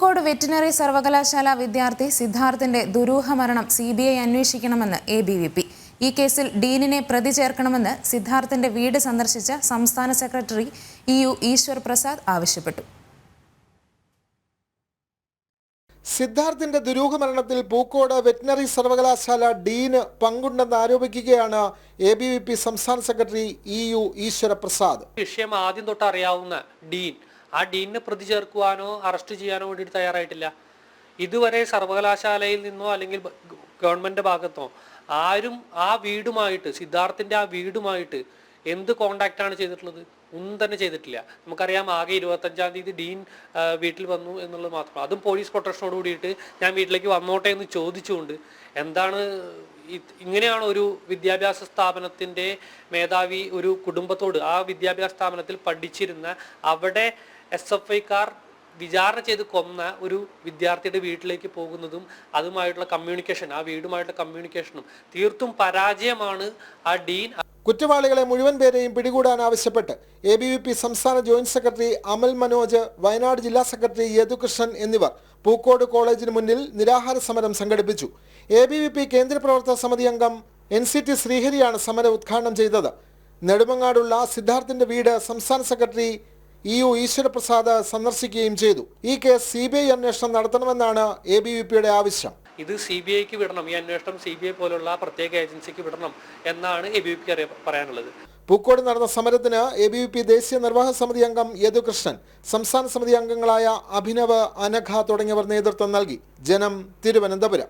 Pookode veterinary സർവകലാശാല വിദ്യാർത്ഥി സിദ്ധാർത്ഥിന്റെ ദുരൂഹ മരണം സി ബി ഐ അന്വേഷിക്കണമെന്ന് എ ബി വി പി. ഈ കേസിൽ ഡീനിനെ പ്രതി ചേർക്കണമെന്ന് സിദ്ധാർത്ഥിന്റെ വീട് സന്ദർശിച്ച സംസ്ഥാന secretary E U Eshwar Prasad ആവശ്യപ്പെട്ടു. സിദ്ധാർത്ഥിന്റെ ദുരൂഹ മരണത്തിൽ പൂക്കോട് വെറ്റിനറി സർവകലാശാല ഡീന് പങ്കുണ്ടെന്ന് ആരോപിക്കുകയാണ് എ ബി വി പി സംസ്ഥാന secretary E U Eeshwara Prasad. വിഷയം ആദ്യം തൊട്ട് അറിയാവുന്ന ഡീൻ ആ ഡീനിനെ പ്രതി ചേർക്കുവാനോ അറസ്റ്റ് ചെയ്യാനോ വേണ്ടിയിട്ട് തയ്യാറായിട്ടില്ല. ഇതുവരെ സർവകലാശാലയിൽ നിന്നോ അല്ലെങ്കിൽ ഗവൺമെന്റ് ഭാഗത്തോ ആരും ആ വീടുമായിട്ട് സിദ്ധാർത്ഥിന്റെ ആ വീടുമായിട്ട് എന്ത് കോണ്ടാക്ട് ആണ് ചെയ്തിട്ടുള്ളത്? ഒന്നും തന്നെ ചെയ്തിട്ടില്ല. നമുക്കറിയാം ആകെ ഇരുപത്തഞ്ചാം തീയതി ഡീൻ വീട്ടിൽ വന്നു എന്നുള്ളത് മാത്രം. അതും പോലീസ് പ്രൊട്ടക്ഷനോട് കൂടിയിട്ട് ഞാൻ വീട്ടിലേക്ക് വന്നോട്ടെ എന്ന് ചോദിച്ചുകൊണ്ട് എന്താണ് ഇങ്ങനെയാണ് ഒരു വിദ്യാഭ്യാസ സ്ഥാപനത്തിന്റെ മേധാവി ഒരു കുടുംബത്തോട് ആ വിദ്യാഭ്യാസ സ്ഥാപനത്തിൽ പഠിച്ചിരുന്ന അവിടെ എസ് എഫ് ഐക്കാർ വിചാരണ ചെയ്ത് കൊന്ന ഒരു വിദ്യാർത്ഥിയുടെ വീട്ടിലേക്ക് പോകുന്നതും അതുമായിട്ടുള്ള കമ്മ്യൂണിക്കേഷൻ ആ വീടുമായിട്ടുള്ള കമ്മ്യൂണിക്കേഷനും തീർത്തും പരാജയമാണ് ആ ഡീൻ കുറ്റവാളികളെ മുഴുവൻ പേരെയും പിടികൂടാൻ ആവശ്യപ്പെട്ട് എ ബി വി പി സംസ്ഥാന ജോയിന്റ് സെക്രട്ടറി അമൽ മനോജ് വയനാട് ജില്ലാ സെക്രട്ടറി യദുകൃഷ്ണൻ എന്നിവർ പൂക്കോട് കോളേജിന് മുന്നിൽ നിരാഹാര സമരം സംഘടിപ്പിച്ചു. എ ബി വി പി കേന്ദ്ര പ്രവർത്തക സമിതി അംഗം എൻ സി ടി ശ്രീഹരിയാണ് സമരം ഉദ്ഘാടനം ചെയ്തത്. നെടുമങ്ങാടുള്ള സിദ്ധാർത്ഥിന്റെ വീട് സംസ്ഥാന സെക്രട്ടറി ഇ യു ഈശ്വരപ്രസാദ് സന്ദർശിക്കുകയും ചെയ്തു. ഈ കേസ് സി ബി ഐ അന്വേഷണം നടത്തണമെന്നാണ് എ ബി വി പിയുടെ ആവശ്യം. ഇത് സി ബി ഐക്ക് വിടണം ഈ അന്വേഷണം സി ബി ഐ പോലുള്ള പ്രത്യേക ഏജൻസിക്ക് വിടണം എന്നാണ് എ ബി വി പി പറയാനുള്ളത്. പൂക്കോട് നടന്ന സമരത്തിന് എ ബി വി പി ദേശീയ നിർവാഹക സമിതി അംഗം യദുകൃഷ്ണൻ സംസ്ഥാന സമിതി അംഗങ്ങളായ അഭിനവ് അനഘ തുടങ്ങിയവർ നേതൃത്വം നൽകി. ജനം തിരുവനന്തപുരം.